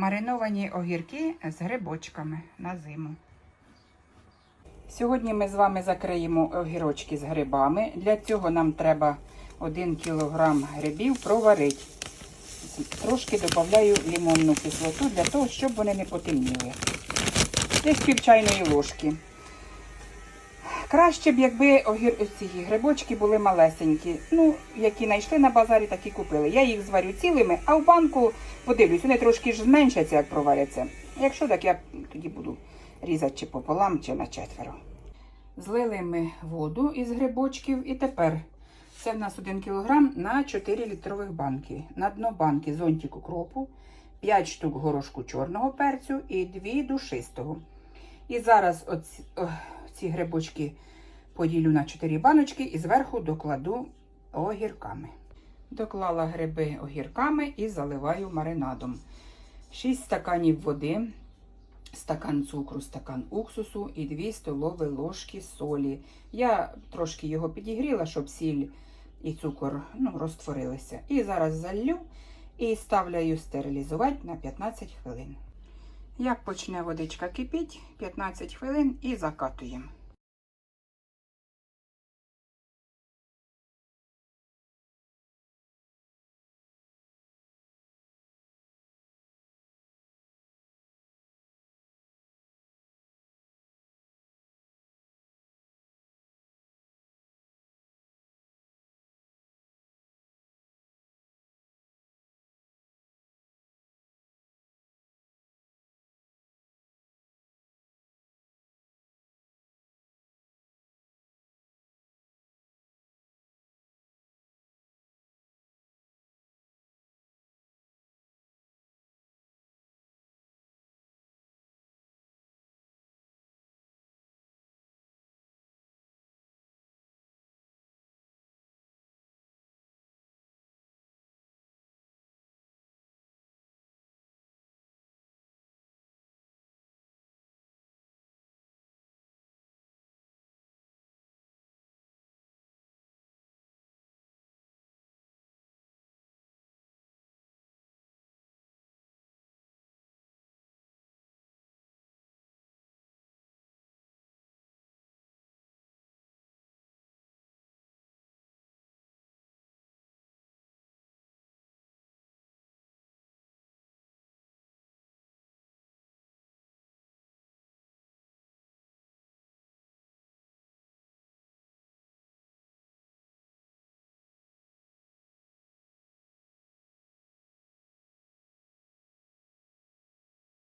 Мариновані огірки з грибочками на зиму. Сьогодні ми з вами закриємо огірочки з грибами. Для цього нам треба 1 кг грибів проварити. Трошки додаю лимонну кислоту для того, щоб вони не потемніли. Десь пів чайної ложки. Краще б, якби огір... ці грибочки були малесенькі. Ну, які знайшли на базарі, так і купили. Я їх зварю цілими, а в банку подивлюсь, вони трошки ж зменшаться, як проваряться. Якщо так, я тоді буду різати чи пополам, чи на четверо. Злили ми воду із грибочків і тепер це в нас 1 кг на 4 літрових банки. На дно банки зонтик укропу, 5 штук горошку чорного перцю і 2 душистого. І зараз оці, ці грибочки поділю на 4 баночки і зверху докладу огірками. Доклала гриби огірками і заливаю маринадом. 6 стаканів води, стакан цукру, стакан уксусу і 2 столові ложки солі. Я трошки його підігріла, щоб сіль і цукор ну, розтворилися. І зараз залью і ставляю стерилізувати на 15 хвилин. Як почне водичка кипіти, 15 хвилин і закатуємо.